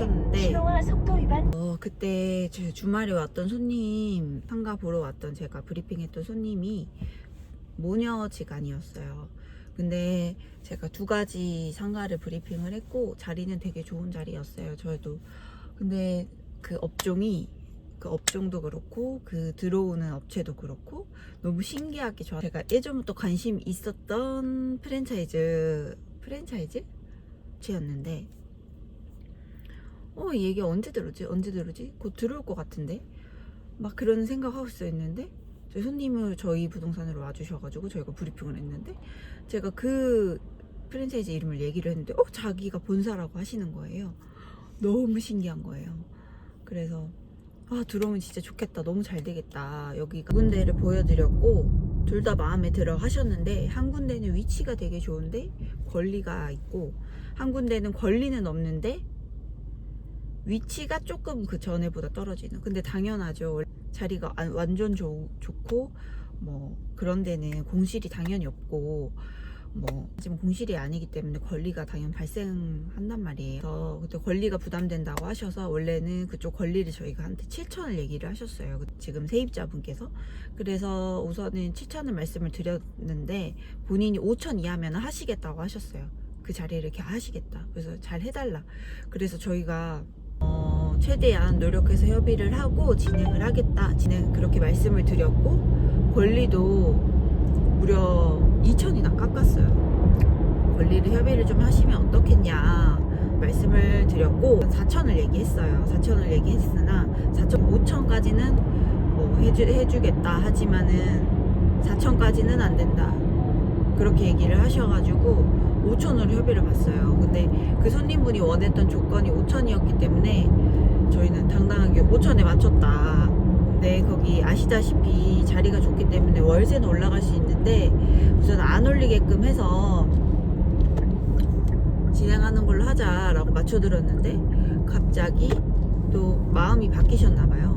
했었는데 어, 그때 저 주말에 왔던 손님, 상가 보러 왔던 제가 브리핑했던 손님이 모녀지간이었어요. 근데 제가 두 가지 상가를 브리핑을 했고 자리는 되게 좋은 자리였어요. 저도. 근데 그 업종이 그 업종도 그렇고 그 들어오는 업체도 그렇고 너무 신기하게 좋아. 제가 예전부터 관심 있었던 프랜차이즈 프랜차이즈? 였는데 어, 이 얘기 언제 들었지? 언제 들었지? 곧 들어올 것 같은데? 막 그런 생각하고 있었는데, 저희 손님을 저희 부동산으로 와주셔가지고 저희가 브리핑을 했는데, 제가 그 프랜차이즈 이름을 얘기를 했는데, 어, 자기가 본사라고 하시는 거예요. 너무 신기한 거예요. 그래서, 아, 들어오면 진짜 좋겠다. 너무 잘 되겠다. 여기가 두 군데를 보여드렸고, 둘 다 마음에 들어 하셨는데, 한 군데는 위치가 되게 좋은데, 권리가 있고, 한 군데는 권리는 없는데, 위치가 조금 그 전에보다 떨어지는. 근데 당연하죠. 자리가 안- 완전 좋, 좋고 뭐 그런 데는 공실이 당연히 없고 뭐 하지만 공실이 아니기 때문에 권리가 당연 발생한단 말이에요. 그래서 그때 권리가 부담된다고 하셔서 원래는 그쪽 권리를 저희가 한테 7천을 얘기를 하셨어요. 그 지금 세입자분께서. 그래서 우선은 7천을 말씀을 드렸는데 본인이 5천 이하면 하시겠다고 하셨어요. 그 자리를 이렇게 하시겠다. 그래서 잘 해달라. 그래서 저희가 어, 최대한 노력해서 협의를 하고 진행을 하겠다. 진행 그렇게 말씀을 드렸고 권리도 무려 2천이나 깎았어요. 권리를 협의를 좀 하시면 어떻겠냐 말씀을 드렸고 4천을 얘기했어요. 4천을 얘기했으나 4천 5천까지는 뭐 해주, 해주겠다 하지만은 4천까지는 안 된다. 그렇게 얘기를 하셔가지고 5천으로 협의를 봤어요. 근데 그 손님분이 원했던 조건이 5천이었기 때문에 저희는 당당하게 5천에 맞췄다. 근데 거기 아시다시피 자리가 좋기 때문에 월세는 올라갈 수 있는데 우선 안 올리게끔 해서 진행하는 걸로 하자라고 맞춰드렸는데 갑자기 또 마음이 바뀌셨나 봐요.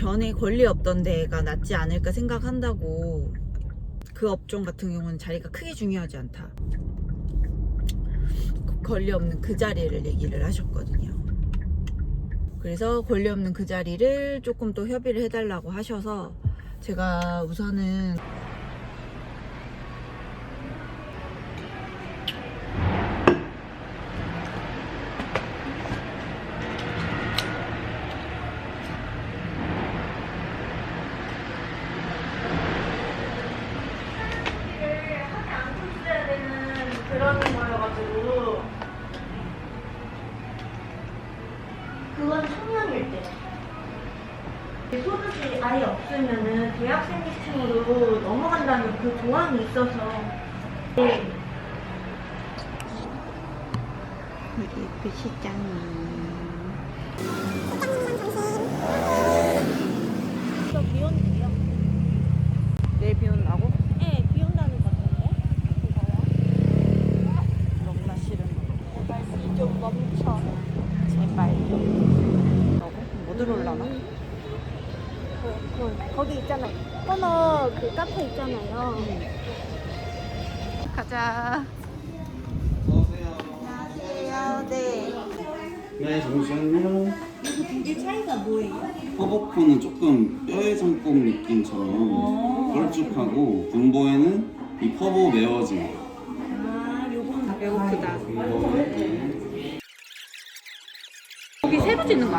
전에 권리 없던 데가 낫지 않을까 생각한다고 그 업종 같은 경우는 자리가 크게 중요하지 않다. 권리 없는 그 자리를 얘기를 하셨거든요. 그래서 권리 없는 그 자리를 조금 더 협의를 해달라고 하셔서 제가 우선은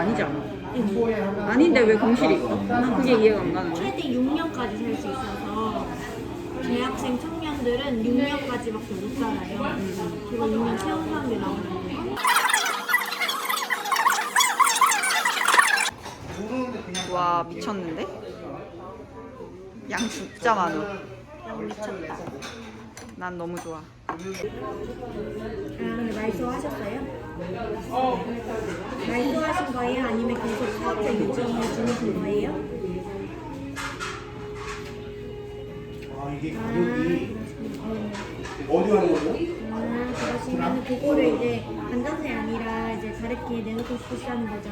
아니지 않아? 아닌데 왜 공실이 있어? 난 그게 이해가 안 가는데 최대 6년까지 살 수 있어서 대학생 청년들은 6년까지밖에 못 살아요. 그거 6년 채운 사람들이 나오는 거예요. 와 미쳤는데? 양 진짜 많아 너무 미쳤다. 난 너무 좋아 아, 근데 말소 하셨어요? 어. 말소 하신 거예요? 아니면 계속 사업자 유지해 주무신 거예요? 아 이게 가격이 어디 가는 거죠? 아, 그러시면 그거를 이제 반전세 아니라 이제 다르게 내놓고 싶으시다는 거죠?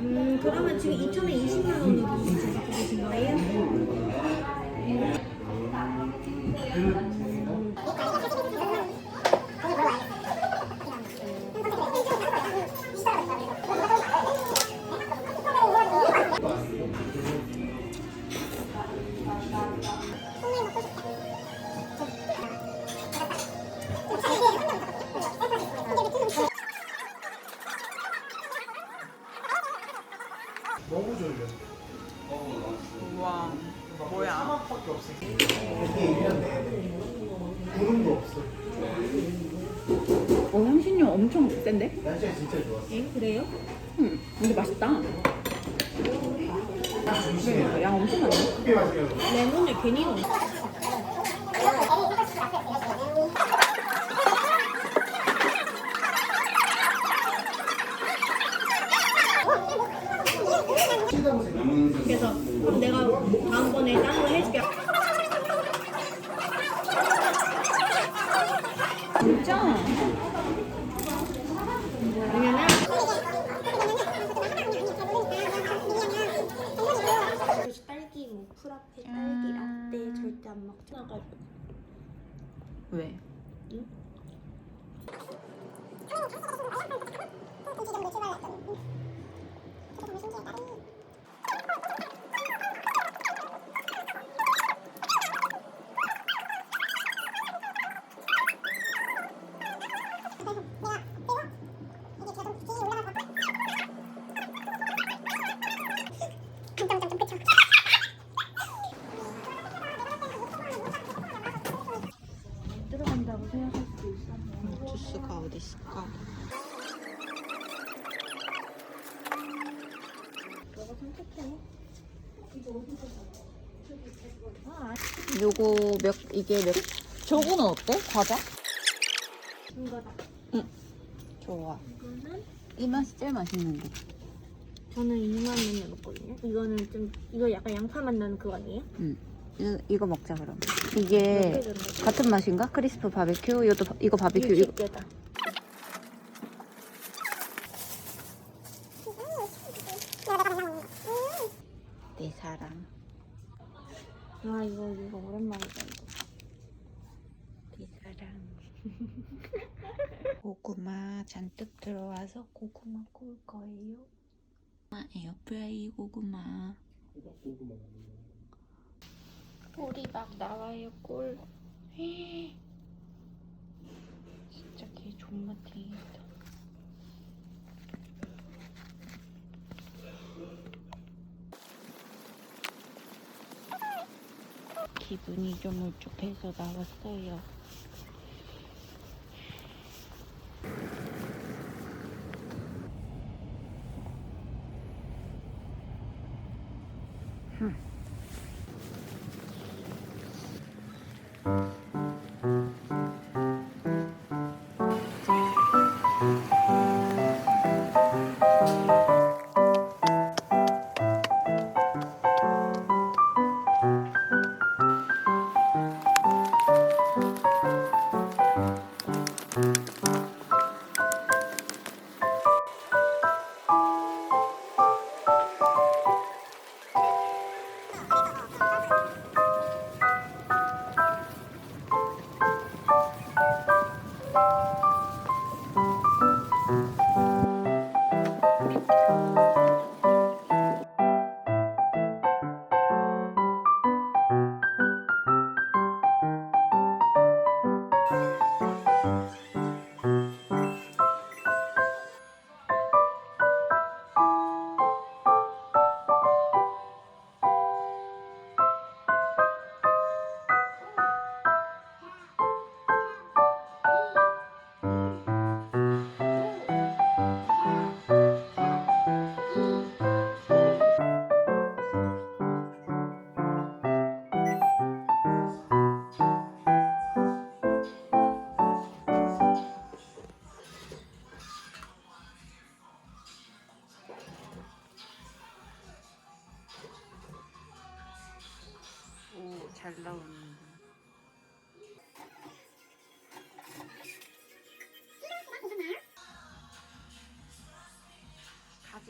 음, 그러면 지금 2천에 20만 원으로 제작해 계신 거예요? 날씨가 진짜 좋았어. 엥 그래요? 응 근데 맛있다 그래 양 엄청 많네 크게 마시면 레몬을 괜히 넣어. 그래서 내가 다음번에 딴 거 해줄게. 진짜? 왜냐면 그래서 딸기 뭐 프라페, 딸기 라떼 절대 안 먹잖아 가지고 왜? 들어간다고 생각할 수도 있어. 주스가 어디 있을까? 너가 선택해. 요거 몇 이게 몇 저거는 어때? 과자? 이거다. 좋아 이거는 이 맛이 제일 맛있는데 저는 2만 원에 먹거든요. 이거는 좀 이거 약간 양파 맛 나는 그거 아니에요? 응 이거, 이거 먹자 그럼 이게 같은 맛인가? 크리스프 바베큐 이것도 바- 이거 바베큐 이거 집게다. 내 사랑. 아 이거 이거 오랜만이다 이거. 내 사랑. 고구마 잔뜩 들어와서 고구마 구울 거예요. 아, 에어프라이 고구마. 꿀이 막 나와요 꿀. 진짜 개 존맛탱이다 기분이 좀 울적해서 나왔어요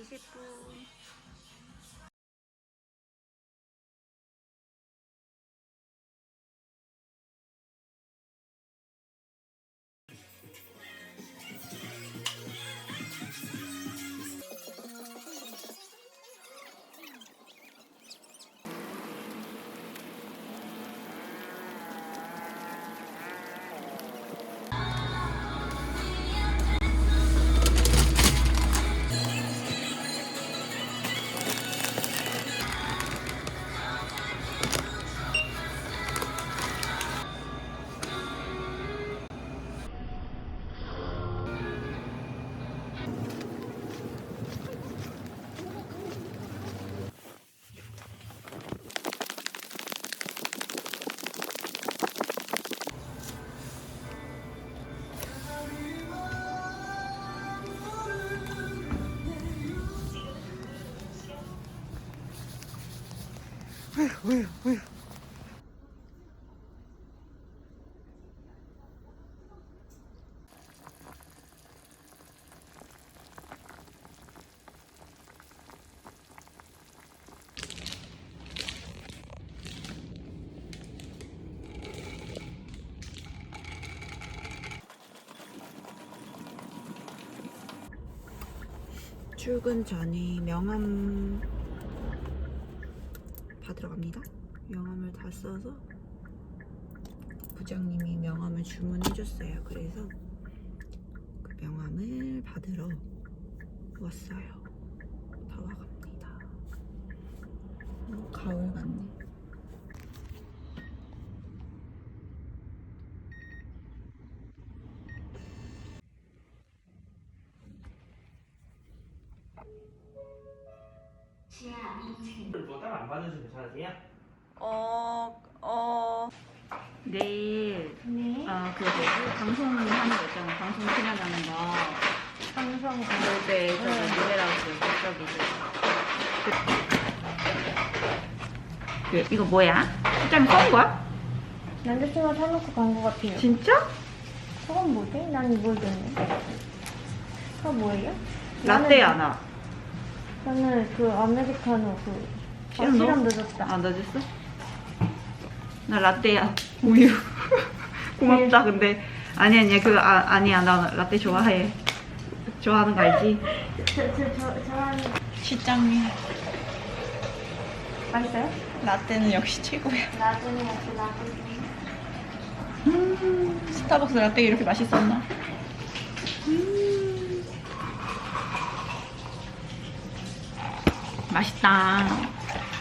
meses itu 가지실 분. 출근 전에 명함 받으러 갑니다. 명함을 다 써서 부장님이 명함을 주문해줬어요. 그래서 그 명함을 받으러 왔어요. 다 와갑니다. 어, 가을 같네. 이거 뭐야? 실장이 써온 거야? 남자친구가 사놓고 간 것 같아요. 진짜? 저건 뭐지? 난 모르겠네. 그거 뭐예요? 라떼야 나. 저는 그 아메리카노 그 시럽 아, 넣어? 시럽 넣었다. 아 넣어줬어? 나 라떼야. 우유. 고맙다. 근데 아니 아니야 그 아, 아니야 나 라떼 좋아해. 좋아하는 거 알지? 저, 저, 저, 저한 실장님 맛있어요? 라떼는 역시 최고야. 나중에 먹고 나중에. 음, 스타벅스 라떼가 이렇게 맛있었나? 음. 맛있다.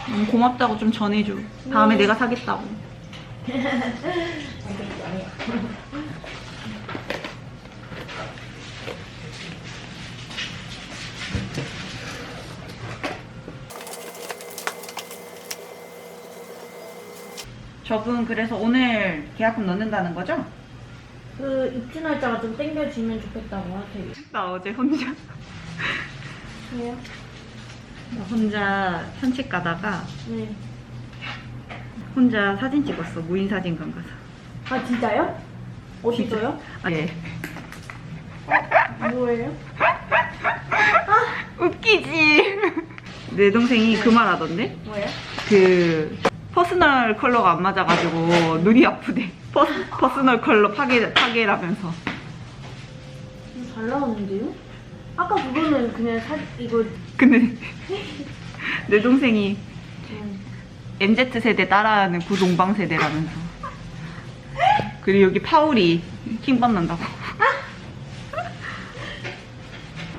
음, 고맙다고 좀 전해줘. 다음에 내가 사겠다고. 저분 그래서 오늘 계약금 넣는다는 거죠? 그 입주 날짜가 좀 땡겨지면 좋겠다고 하세요. 나 어제 혼자 왜요? 나 혼자 산책 가다가 네. 혼자 사진 찍었어 무인 사진관 가서 아 진짜요? 어디서요? 아, 예. 뭐예요? 웃기지 내 동생이 그 말 하던데 뭐예요? 그 퍼스널 컬러가 안 맞아가지고 눈이 아프대. 퍼, 퍼스널 컬러 파괴, 파괴라면서. 잘 나왔는데요? 아까 그거는 그냥 사 이거. 근데 내 동생이 음, MZ세대 따라하는 구동방 세대라면서. 그리고 여기 파울이 킹 받는다고.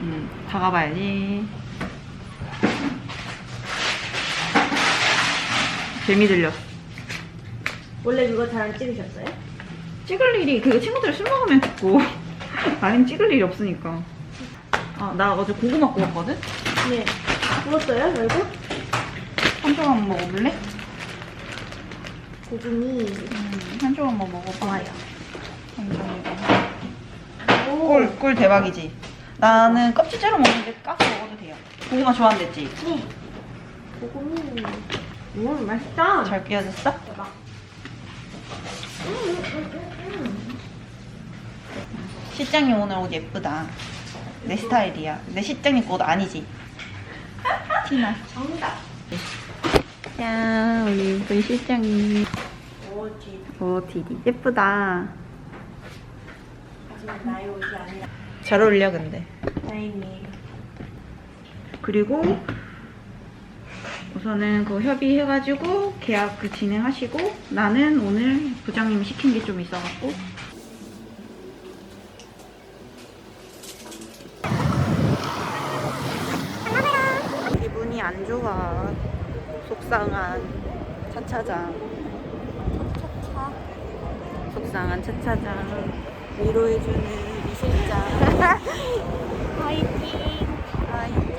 음, 다 가봐야지 재미 들렸어 원래 그거 잘 안 찍으셨어요? 찍을 일이 그거 친구들 술 먹으면 찍고 아니면 찍을 일이 없으니까 아 나 어제 고구마 구웠거든? 네. 구웠어요? 말고? 한 조각 먹어볼래? 고구미. 음, 한 조각만 먹어봐 좋아요. 꿀, 꿀, 꿀 대박이지. 나는 껍질째로 먹는데 까서 먹어도 돼요. 고구마 좋아한댔지? 네. 고구미. 음 맛있다. 잘 끼워졌어? 대박. 실장님 오늘 옷 예쁘다. 내 스타일이야. 내 실장님 옷 아니지? 티나. 정답. 짠, 우리 예쁜 실장님. 뭐지? 오, 디디. 예쁘다. 하지만 나의 옷이 아니라 잘 어울려, 근데. 다행이에요. 그리고 우선은 그 협의해가지고 계약 그 진행하시고 나는 오늘 부장님이 시킨 게 좀 있어갖고. 기분이 안 좋아. 속상한 차차장. 속상한 차차장. 위로해주는 이 실장. 화이팅. 화이팅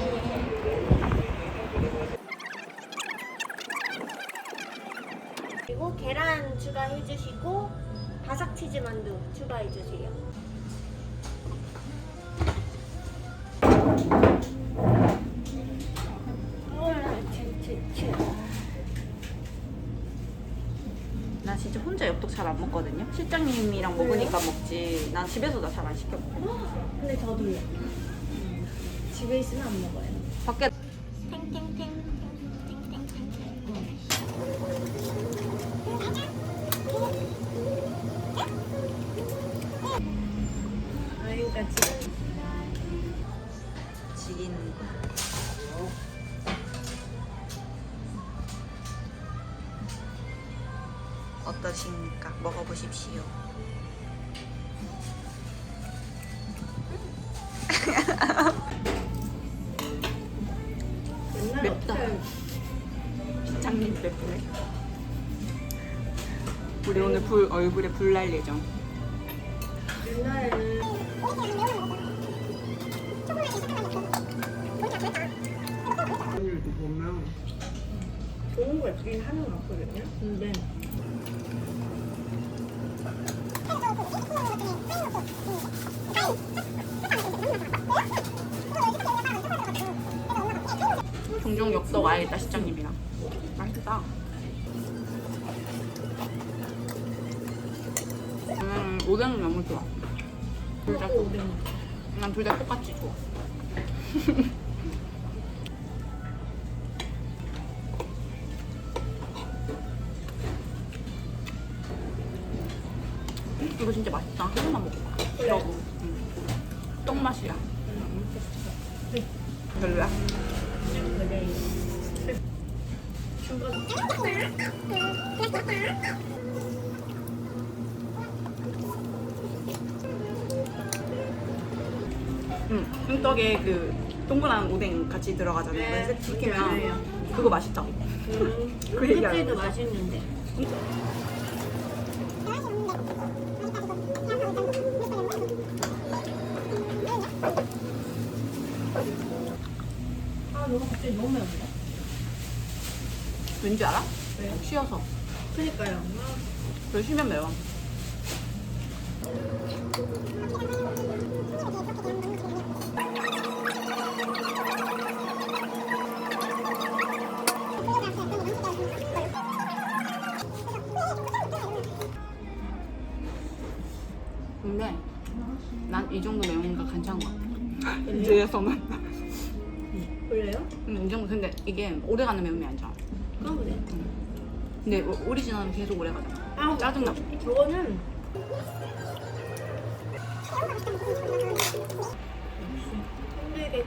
그리고 계란 추가해 주시고 바삭 치즈 만두 추가해 주세요. 나 진짜 혼자 엽떡 잘 안 먹거든요. 실장님이랑 먹으니까 먹지. 난 집에서 나잘안 시켜 먹어. 근데 저도요. 집에 있으면 안 먹어요. 밖에 어떠십니까? 먹어보십시오. 맵다. 시장님 덕분에 우리 오늘 불 얼굴에 불 날 예정. 옛날에는 보면 좋은 걸 주긴 하는 것 같거든요. 근데 엽떡 와야겠다 시장님이랑. 맛있다. 음, 오뎅은 너무 좋아. 둘다 난둘 다 똑같이 좋아. 응, 흰떡에 그 동그란 오뎅 같이 들어가잖아요. 네, 시키면 알아요. 그거 맛있다고. 음, 그 얘기 알아요. 도 맛있는데. 아, 너가 갑자기 너무 매운데? 왠지 알아? 왜요? 쉬어서. 그니까요. 별 쉬면 매워. 이제서는. 그래요? 음, 이 정도 근데 이게 오래가는 매운이 아니잖아. 그러네. 근데 오- 오리지널은 계속 오래 가잖아. 아, 짜증나. 저거는 힘들게 대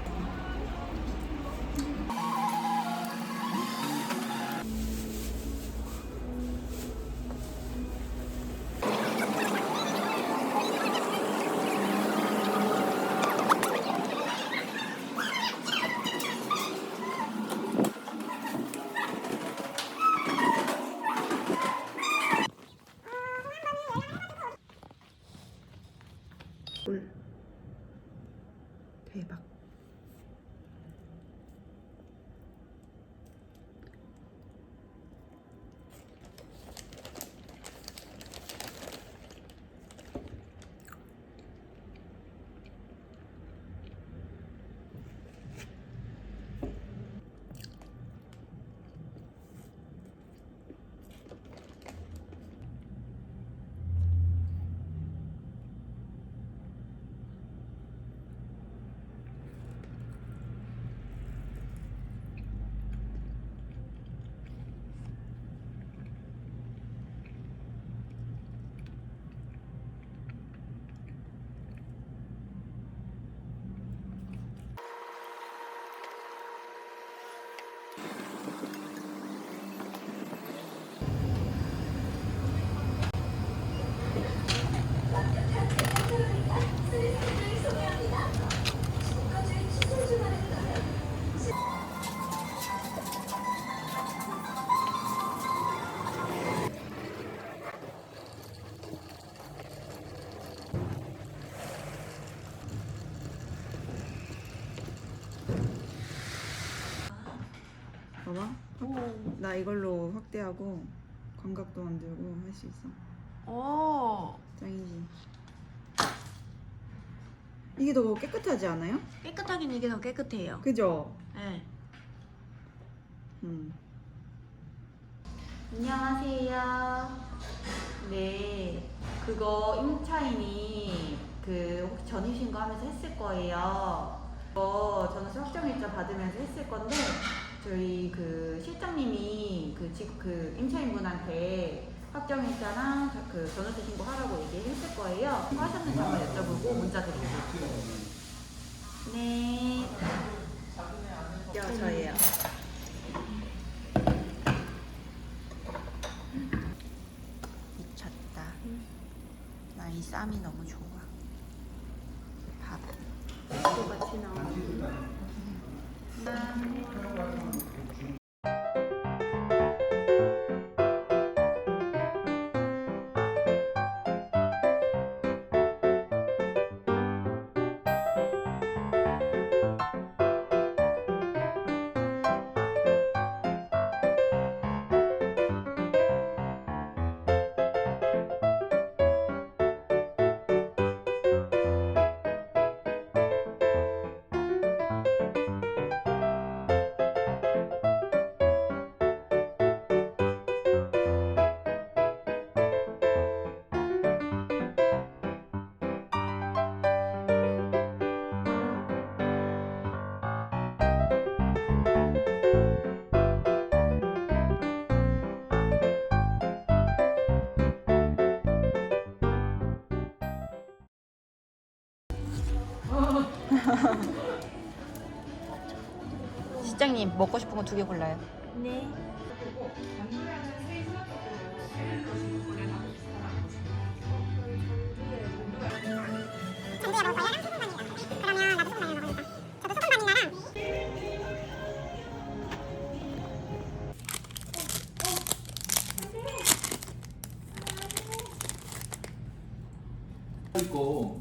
봐봐. 나 이걸로 확대하고 광각도 만들고 할 수 있어. 오 짱이지. 이게 더 깨끗하지 않아요? 깨끗하긴 이게 더 깨끗해요 그죠? 네. 음. 안녕하세요. 네, 그거 임차인이 그 혹시 전입신고 하면서 했을 거예요. 그거 전세 확정일자 받으면서 했을 건데 저희 그 실장님이 그, 직- 그 임차인분한테 확정일자랑 저- 그 전월세 신고하라고 얘기했을 거예요. 하셨는지 한번 여쭤보고 문자 드릴게요. 네. 여 저예요. 미쳤다. 나이 쌈이 너무 좋아. 실장님 먹고 싶은 거 두 개 골라요. 네. 이거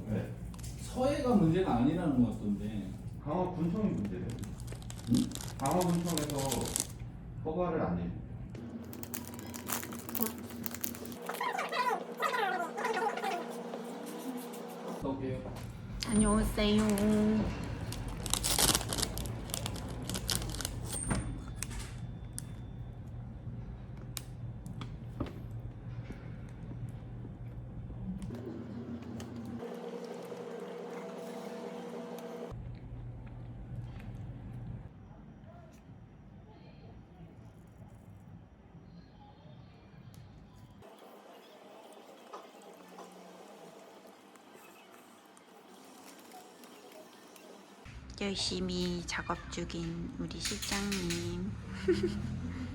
서해가 문제가 아니라는 것 같던데 강화 군청이 문제래요. 강화 군청에서 허가를 안 해. 다녀오세요. 열심히 작업 중인 우리 실장님.